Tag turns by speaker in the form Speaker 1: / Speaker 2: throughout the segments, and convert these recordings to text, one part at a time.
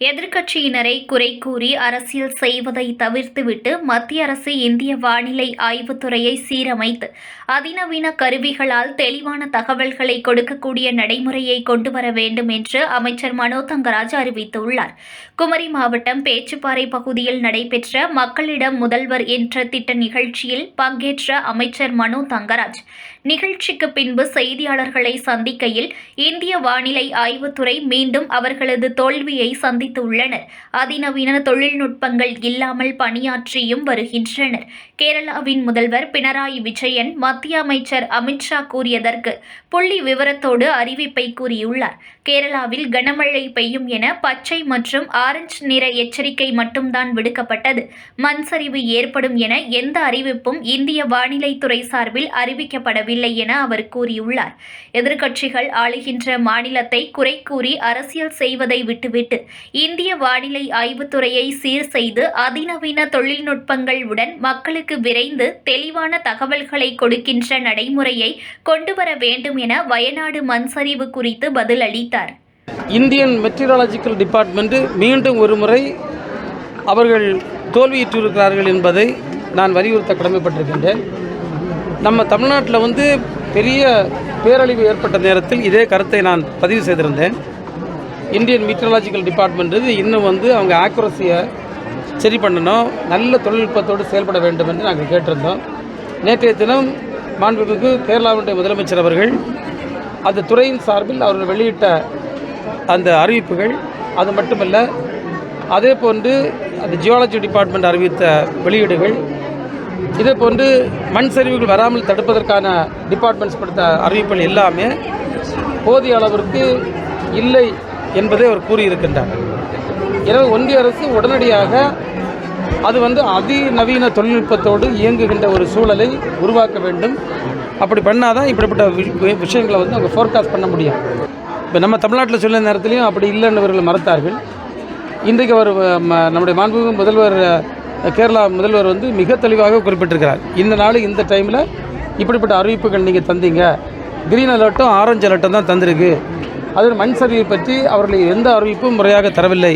Speaker 1: எதிர்க்கட்சியினரை குறை கூறி அரசியல் செய்வதை தவிர்த்துவிட்டு மத்திய அரசு இந்திய வானிலை ஆய்வுத்துறையை சீரமைத்து அதிநவீன கருவிகளால் தெளிவான தகவல்களை கொடுக்கக்கூடிய நடைமுறையை கொண்டு வர வேண்டும் என்று அமைச்சர் மனோ தங்கராஜ் அறிவித்துள்ளார். குமரி மாவட்டம் பேச்சுப்பாறை பகுதியில் நடைபெற்ற மக்களிடம் முதல்வர் என்ற திட்ட நிகழ்ச்சியில் பங்கேற்ற அமைச்சர் மனோ தங்கராஜ் நிகழ்ச்சிக்கு பின்பு செய்தியாளர்களை சந்திக்கையில் இந்திய வானிலை ஆய்வுத்துறை மீண்டும் அவர்களது தோல்வியை சந்தித்துள்ளனர். அதிநவீன தொழில்நுட்பங்கள் இல்லாமல் பணியாற்றியும் வருகின்றனர். கேரளாவின் முதல்வர் பினராயி விஜயன் மத்திய அமைச்சர் அமித்ஷா கூறியதற்கு புள்ளி விவரத்தோடு அறிவிப்பை கூறியுள்ளார். கேரளாவில் கனமழை பெய்யும் என பச்சை மற்றும் ஆரஞ்சு நிற எச்சரிக்கை மட்டும்தான் விடுக்கப்பட்டது. மண் சரிவு ஏற்படும் என எந்த அறிவிப்பும் இந்திய வானிலைத்துறை சார்பில் அறிவிக்கப்படவில்லை. என அவர் கூறியுள்ளார். எதிர்க்கட்சிகள் ஆளுகின்ற மாநிலத்தை குறை கூறி அரசியல் செய்வதை விட்டுவிட்டு இந்திய வானிலை ஆய்வுத்துறையை சீர் செய்து அதிநவீன தொழில்நுட்பங்கள் உடன் மக்களுக்கு விரைந்து தெளிவான தகவல்களை கொடுக்கின்ற நடைமுறையை கொண்டுவர வேண்டும் என வயநாடு மண்சரிவு குறித்து பதிலளித்தார்.
Speaker 2: இந்தியன் மெட்ரியாலஜிக்கல் டிபார்ட்மெண்ட் மீண்டும் ஒரு முறை அவர்கள் தோல்வியுற்றிருக்கிறார்கள் என்பதை நான் வலியுறுத்த கடமைப்பட்டிருக்கின்றேன். நம்ம தமிழ்நாட்டில் வந்து பெரிய பேரழிவு ஏற்பட்ட நேரத்தில் இதே கருத்தை நான் பதிவு செய்திருந்தேன். இந்தியன் மீட்டரலாஜிக்கல் டிபார்ட்மெண்ட் இன்னும் வந்து அவங்க ஆக்குரஸியை சரி பண்ணணும் நல்ல தொழில்நுட்பத்தோடு செயல்பட வேண்டும் என்று நாங்கள் கேட்டிருந்தோம். நேற்றைய தினம் மாண்புமிகு கேரளாவுடைய முதலமைச்சர் அவர்கள் அந்த துறையின் சார்பில் அவர்கள் வெளியிட்ட அந்த அறிவிப்புகள் அது மட்டுமல்ல அதே போன்று அந்த ஜியாலஜி டிபார்ட்மெண்ட் அறிவித்த வெளியீடுகள் இதே போன்று மண் சரிவுகள் வராமல் தடுப்பதற்கான டிபார்ட்மெண்ட்ஸ் கொடுத்த அறிவிப்புகள் எல்லாமே போதிய அளவிற்கு இல்லை என்பதை அவர் கூறியிருக்கின்றார். எனவே ஒன்றிய அரசு உடனடியாக அது வந்து அதிநவீன தொழில்நுட்பத்தோடு இயங்குகின்ற ஒரு சூழலை உருவாக்க வேண்டும். அப்படி பண்ணாதான் இப்படிப்பட்ட வி- விஷயங்களை வந்து அவங்க ஃபோர்காஸ்ட் பண்ண முடியும். இப்போ நம்ம தமிழ்நாட்டில் சொல்ல நேரத்துலையும் அப்படி இல்லைன்னு இவர்கள் மறுத்தார்கள். இன்றைக்கு அவர் ம- நம்முடைய மாண்புமிகு முதல்வர் கேரளா முதல்வர் வந்து மிக தெளிவாக குறிப்பிட்டிருக்கிறார். இந்த நாள் இந்த டைமில் இப்படிப்பட்ட அறிவிப்புகள் நீங்கள் தந்தீங்க. கிரீன் அலர்ட்டும் ஆரஞ்சு அலர்ட்டும் தான் தந்திருக்கு. அதில் மண் சரிவை பற்றி அவர்கள் எந்த அறிவிப்பும் முறையாக தரவில்லை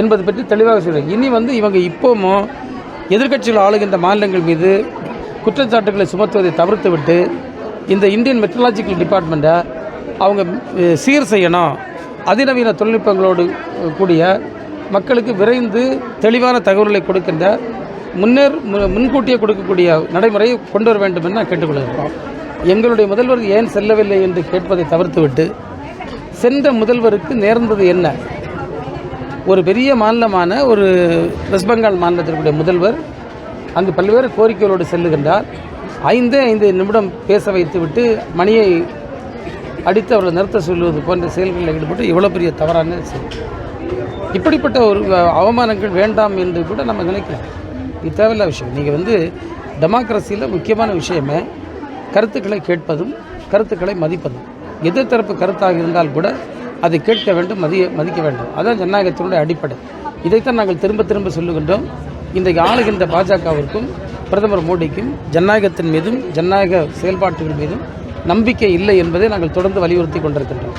Speaker 2: என்பது பற்றி தெளிவாக சொல்கிறார் இனி வந்து இவங்க இப்போவும் எதிர்க்கட்சிகள் ஆளுகின்ற மாநிலங்கள் மீது குற்றச்சாட்டுகளை சுமத்துவதை தவிர்த்துவிட்டு இந்த இந்தியன் மெட்ரலாஜிக்கல் டிபார்ட்மெண்ட்டை அவங்க சீர் செய்யணும். அதிநவீன தொழில்நுட்பங்களோடு கூடிய மக்களுக்கு விரைந்து தெளிவான தகவல்களை கொடுக்கின்ற முன்னேற் மு- முன்கூட்டியே கொடுக்கக்கூடிய நடைமுறையை கொண்டு வர வேண்டும் என்று நான் கேட்டுக்கொள்கிறேன். எங்களுடைய முதல்வர் ஏன் செல்லவில்லை என்று கேட்பதை தவிர்த்துவிட்டு சென்ற முதல்வருக்கு நேர்ந்தது என்ன? ஒரு பெரிய மாநிலமான ஒரு வெஸ்ட் பெங்கால் மாநிலத்திற்குடைய முதல்வர் அங்கு பல்வேறு கோரிக்கைகளோடு செல்லுகின்றார். ஐந்தே ஐந்து நிமிடம் பேச வைத்துவிட்டு மணியை அடித்து அவர்களை நிறுத்த சொல்வது போன்ற செயல்களில் ஈடுபட்டு இவ்வளோ பெரிய தவறான செயல். இப்படிப்பட்ட ஒரு அவமானங்கள் வேண்டாம் என்று கூட நம்ம நினைக்கலாம் இது தேவையில்லாத விஷயம். நீங்கள் வந்து டெமோக்ரஸியில் முக்கியமான விஷயமே கருத்துக்களை கேட்பதும் கருத்துக்களை மதிப்பதும். எதிர்த்தரப்பு கருத்தாக இருந்தால் கூட அதை கேட்க வேண்டும் மதிய மதிக்க வேண்டும். அதான் ஜனநாயகத்தினுடைய அடிப்படை. இதைத்தான் நாங்கள் திரும்ப திரும்ப சொல்லுகின்றோம். இன்றைக்கு ஆளுகின்ற பாஜகவிற்கும் பிரதமர் மோடிக்கும் ஜனநாயகத்தின் மீதும் ஜனநாயக செயல்பாட்டுகள் மீதும் நம்பிக்கை இல்லை என்பதை நாங்கள் தொடர்ந்து வலியுறுத்தி கொண்டிருக்கின்றோம்.